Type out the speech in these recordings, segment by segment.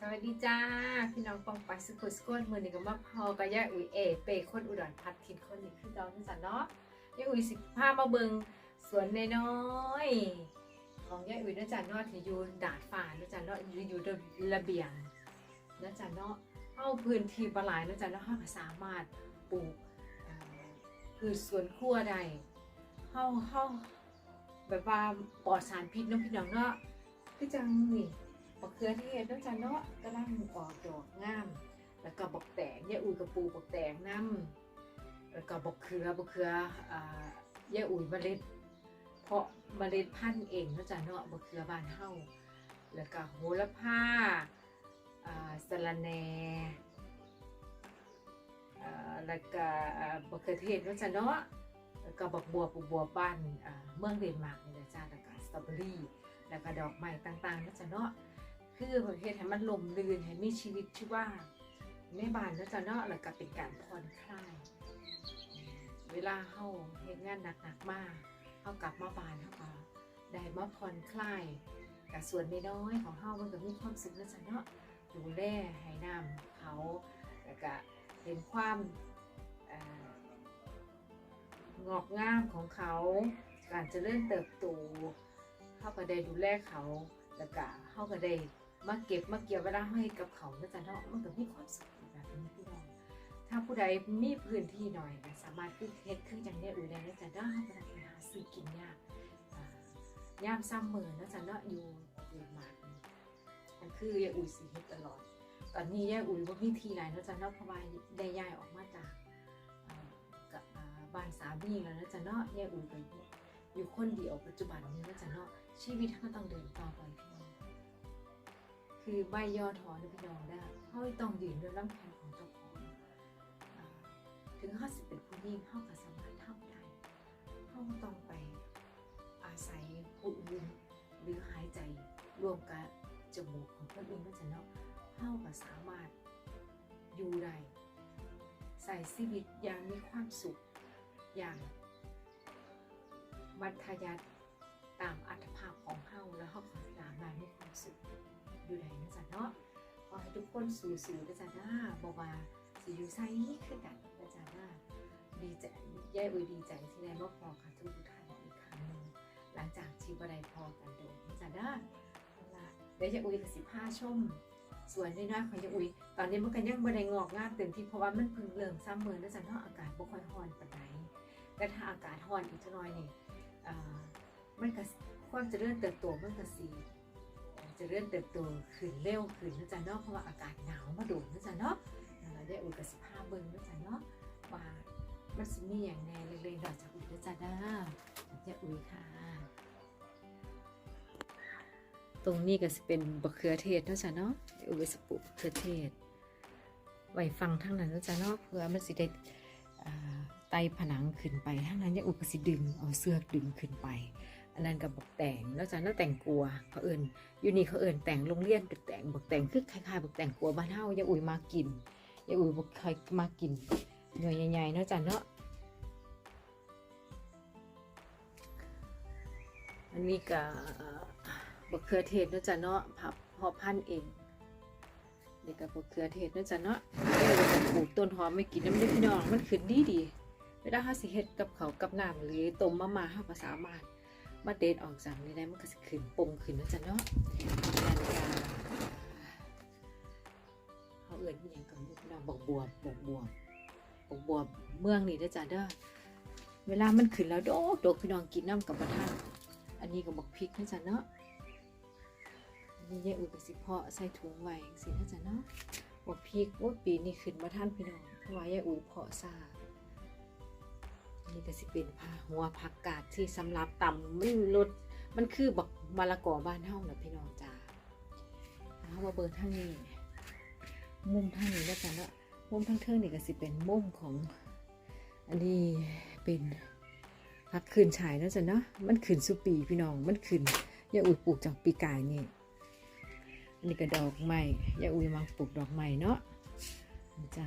สวัสดีจ้า พี่น้องปองไปสุขุสกวนมือนี้ก็มาพอกับย่าอุ๋ยเอเปคนอุดรพัดทินคนนี้คือเราที่สันเนาะย่าอุ๋ยสิพามาเบิงสวนน้อยของย่าอุ๋ยนะจ้ะเนาะที่อยู่ดาดฟ้านะจ้ะเนาะอยู่อยู่ระเบียงนะจ้ะเนาะเอาพื้นที่บหลายนะจ้ะเนาะเราก็สามารถปลูกเอ่อพืชสวนครัวได้เฮาเฮาแบบว่าปลอดสารพิษเนาะพี่น้องเนาะคือจังนี่ บักเขือเทศเนาะจ้ะเนาะกำลังออกดอกงาม แล้วก็บักแตงยายอุ่ยกับปูบักแตงน้ำแล้วก็บักเขือบักเขืออ่ายายอุ่ยเมล็ด เพราะเมล็ดพันธุ์เองเนาะจ้ะเนาะบักเขือบานเฮาแล้วก็โหระพาอ่าสะระแหน่แล้วก็บักเขือเทศเนาะจ้ะเนาะแล้วก็บักบัวปูบัวบ้านเมืองเดนมาร์กนี่แหละจ้ะแล้วก็สตรอเบอรี่แล้วก็ดอกไม้ต่างๆนะจ๊ะเนาะ คือประเภทให้มันลมลื่นให้มีชีวิตชีวาในบ้านนะจ๊ะเนาะแล้วก็เป็นการผ่อนคลาย เวลาเฮาเฮ็ดงานหนักๆมากเฮากลับมาบ้านเฮาก็ได้มาผ่อนคลายกับส่วนน้อยของเฮามันก็มีความสุขนะจ๊ะเนาะดูแลให้น้ำเขาแล้วก็เห็นความงอกงามของเขา การเจริญเติบโตเขาก็ได้ดูแลเขา แล้วก็เขาก็ได้ มาเก็บมาเกี่ยวเวลาให้กับเขานะจ๊ะเนาะมันก็มีความสุขแบบนี้พี่น้องถ้าผู้ใดมีพื้นที่หน่อยก็สามารถขึ้นเฮ็ดขึ้นอย่างนี้อื่นได้นะจ๊ะเนาะเขาก็ไปหาซื้อกินยากอ่าย่ามซ้ำมือนะจ๊ะเนาะอยู่อยู่มากมันคือยายอุ่ยสีเฮ็ดตลอด ตอนนี้ยายอุ่ยว่ามีทีไรนะจ๊ะเนาะเพราะว่าได้ยายออกมาจากกับบ้านสามีแล้วนะจ๊ะเนาะยายอุ่ยไปอยู่คนเดียวปัจจุบันนี้นะจ๊ะเนาะชีวิตเขาต้องเดินต่อไปพี่น้อง คือใบย่อท้อนพี่น้องได้เขาต้องยืนด้วยลำแขนของเจ้าของถึงเขาสิเป็นผู้หญิงเขาก็สามารถทำได้เขาก็ต้องไปอาศัยผู้อื่นหรือหายใจรวมกับจมูกของคนอื่นก็จะเนาะเขาก็สามารถอยู่ได้ใส่ชีวิตอย่างมีความสุขอย่างมัธยัติตามอัตภาพของเฮาแล้วเฮาขอสามารถมีความสุข อยู่ไหนนะจ๊ะเนาะขอให้ทุกคนสู้ๆนะจ๊ะนะบอกว่าสิอยู่ไซคือกันนะจ๊ะนะดีใจย่ายอุยดีใจที่ได้มาพอค่ะทุกท่านอีกครั้งหนึงหลังจากที่บได้พอกันโดนนะจ๊ะนะเอาละเดี๋ยวจะอุยกับสิบห้าชมส่วนน้อยๆของยาอุยตอนนี้มันก็ยังบ่ไดงอกงามเต็มที่เพราะว่ามันเพิ่งเริ่มซ้ำเมือนะจ๊ะเนาะอากาศบ่ค่อยร้อนปานใดแต่ถ้าอากาศร้อนอีกจักหน่อยนี่อ่ามันก็ความเจะเริ่มเติบโตมันก็สี จะเริ่มเติบโตขึ้นเร็วขึ้นนะจ๊ะเนาะเพราะว่าอากาศหนาวมาโดนนะจ๊ะเนาะเราได้อุยกับสิบห้าเบิ้งนะจ๊ะเนาะว่ามันสิมีอย่างแน่เล็กๆดอกจากอุยนะจ๊ะนะจะอุยค่ะ ตรงนี้ก็สิเป็นบะเขือเทศนะจ๊ะเนาะอุยสปลูบเขือเทศไว้ฟังทั้งนั้นนะจ๊ะเนาะเพื่อมันสิได้ไตผนังขึ้นไปทั้งนั้นยังอุกสิดึงเอาเสื้อดึงขึ้นไป อันนั้นกับบอกแต่งแล้วจ้ะนั่นแต่งกลัวเขาเอิญยูนี่เขาเอิญแต่งโรงเรียนเป็นแต่งบอกแต่งคือคล้ายๆบอกแต่งกลัวบ้านเฮาอย่าอุ่ยมากินอย่าอุ่ยบอกใครมากินหน่วยใหญ่ๆเนาะจ้ะเนาะอันนี้ก็บักเขือเทศเนาะจ้ะเนาะพับพอพันเองนี่ก็บักเขือเทศเนาะจ้ะเนาะปลูกต้นหอมไม่กินน้ำเด้อพี่น้องมันขึ้นดีดีเวลาเฮาสิเฮ็ดกับเขากับน้ำหรือต้มมะม่าเฮาก็สามารถ มาเด็ดออกจากนี้ได้มันก็จะขึ้นปงขึ้นนะจ๊ะเนาะนาฬิกาเขาเอื่นอหย่างกับลูกเราบอกบวบบวบบวบบวบบวบเมืองนี่นะจ๊ะเด้อเวลามันขึ้นแล้วโดกโดกพี่น้องกินน้ำกับประทานอันนี้ก็บอกพริกนะจ๊ะเนาะอันนี้ยายอุ่นกับสิเพาะใส่ถุงไว้สินะจ๊ะเนาะบอกพริกว่าปีนี้ขึ้นมาท่านพี่น้องเพราะว่ายายอุ่นเพาะซา นี่ก็สิเป็นผ้าหัวผักกาดที่สำหรับต่ำมันรสมันคือบักมะละกอบ้านเฮาน่ะพี่น้องจ้าเอามาเบิร์ทางนี้มุมทางนี้แล้วกันละมุมทางเทิงนี่ก็สิเป็นมุมของ อันนี้เป็นผักขืนฉายนะจ๊ะเนาะมันขืนสุปีพี่น้องมันขืนยาอุ่ยปลูกจากปีกายนี่อันนี้ก็ดอกไม้ยาอุ่ยมังปลูกดอกไม้เนาะจ้า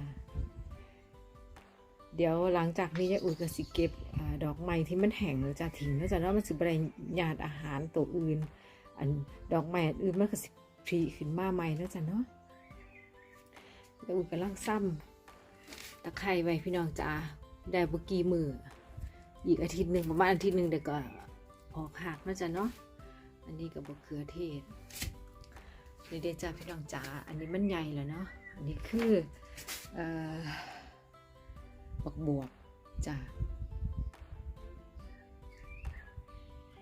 เดี๋ยวหลังจากนี้ยายอุ่ยก็สิเก็บอดอกไม้ที่มันแห้งแล้วจะทิ้งแล้วจะเนาะมันสิบไรญาติอาหารตัวอื่น อันดอกไม้อื่นมันก็สิพรีขึ้นมาใหม่แล้วจ้ะเนาะแล้วอุ้ยกำลังซ้ำตะไคร้ไว้พี่น้องจ้าได้บกีมืออีกอาทิตย์หนึ่งประมาณอาทิตย์หนึ่งเดี๋ยวก็ออกหักนะจ๊ะเนาะอันนี้กับบะเขือเทศนี่เดยวจ้าพี่น้องจ๋าอันนี้มันใหญ่แล้วเนาะอันนี้คือเอ่อ บักบวบจ้า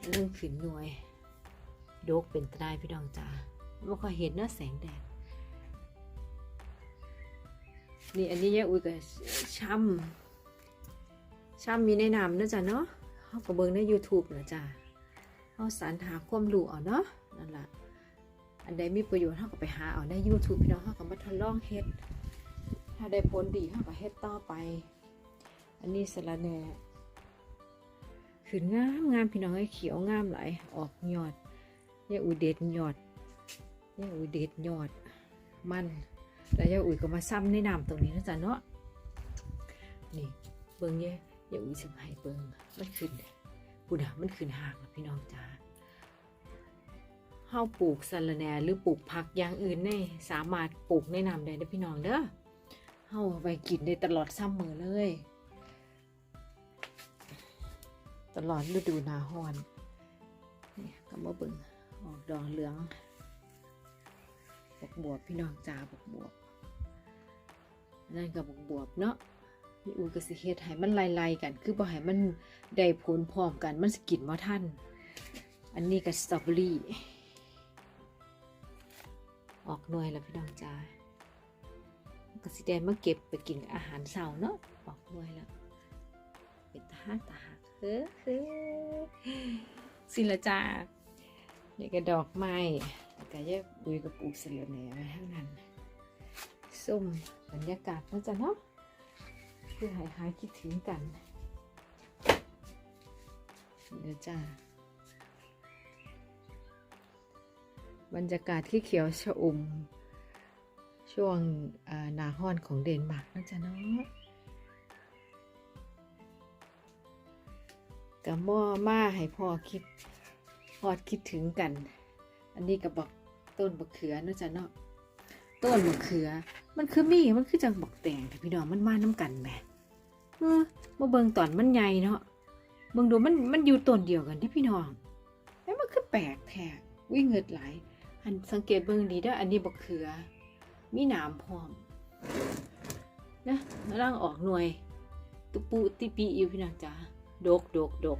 เริ่มขึ้นหน่วย โดกเป็นตรายพี่น้องจ๋าไม่ค่อยเห็นเนาะแสงแดด นี่อันนี้ยายอุ้ยกับช่ำช่ำมีในะนามนะจ๊ะเนาะเขาก็เบิ่งใน YouTube นะจ๊ะเขาสรรหาความรู้เอาเนาะนั่นแหละอันใดมีประโยชน์เขาก็ไปหาเอาใน YouTube พี่น้องเขาก็มาทดลองเฮ็ด ถ้าได้ผลดีเขาก็เฮ็ดต่อไป อันนี้สะระแหน่ขึ้นงามงามพี่น้องไอ้เขียวงามหลายออกยอดยายอุ้ยเด็ดยอดยายอุ้ยเด็ดยอด มันแล้วยาอุ๋ยก็มาซ้ำในน้ำตรงนี้นะจ๊ะเนาะนี่เบิ้งเย่ยาอุ๋ยสิให้เบิ้งมันขึ้นปุ่นอะมันขึ้นหากนะพี่น้องจ้าเฮาปลูกสะระแหน่หรือปลูกผักอย่างอื่นในสามารถปลูกในน้ำได้เด้อพี่น้องเด้อเฮาเอาไปกินได้ตลอดซ้ำมือเลย ตลอดฤดูหนาฮอนนี่ก็มาเบิ่งออกดอกเหลืองบกบวบพี่น้องจ้าบกบวบนั่นกับบกบวบเนาะพี่อูก็สิเฮ็ดให้มันไล่ๆกัน คือบ่ให้มันได้ผลพร้อมกันมันสกินบ่ทันอันนี้ก็สตรอเบอรี่ออกหน่วยแล้วพี่น้องจ้าก็สิได้มาเก็บไปกินอาหารเช้าเนาะออกหน่วยแล้วเป็นตาหักตา หักเฮ้อเฮ้อสิละจ้านี่ก็ดอกไม้แล้วก็แยกบุยกับปลูกเสลือแหน่ไว้ข้งนั้นส้มบรรยากาศนะจ๊ะเนาะเพื่อให้หายคิดถึงกันเดี๋ยวจ้าบรรยากาศที่เขียวชอุ่ม ช่วงนาฮ้อนของเดนมาร์กนะจ๊ะเนาะ กับม้อมาให้พ่อคิดพอดคิดถึงกัน อันนี้ก็บอกต้นบักเขือนาะจ๊ะเนาะต้นบักเขือ มันคือมีมันคือจังบักแตงแต่พี่น้องมันมาน้ำกันแหมเออมาเบิงตอนมันใหญ่เนาะเบิงดูมันมันอยู่ต้นเดียวกันที่พี่น้องแล้วมันคือแปลกแท้วิ่งเงิดไหลอันสังเกตเบิงดีด้ออันนี้บักเขือ มีหนามพร้อมนะกำลังออกหน่วยตุปูติปีอยู่พี่น้องจ้า ดกดกดก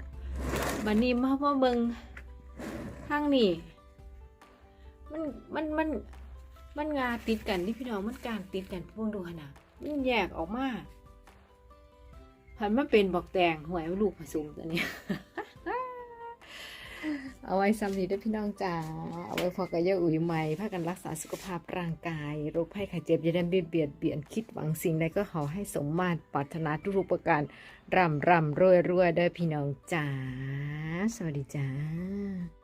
บันนี้มาว่าเบิงข้างนี่มันมันมันมันงาติดกันที่พี่น้องมันการติดกันพวกดูขนาดมันแยกออกมาผันมาเป็นบอกแตงหวยลูกผสมตัวเนี้ย เอาไว้สำนีด้วยพี่น้องจ๋าเอาไว้พอกับยาอุ่ยใหม่พากันรักษาสุขภาพร่างกายโรคภัยไข้เจ็บอย่าได้เบียดเบียดเบียนคิดหวังสิ่งใดก็ขอให้สมมาตรปรารถนาทุกประการร่ำร่ำรวยรวยเด้อพี่น้องจ๋าสวัสดีจ้า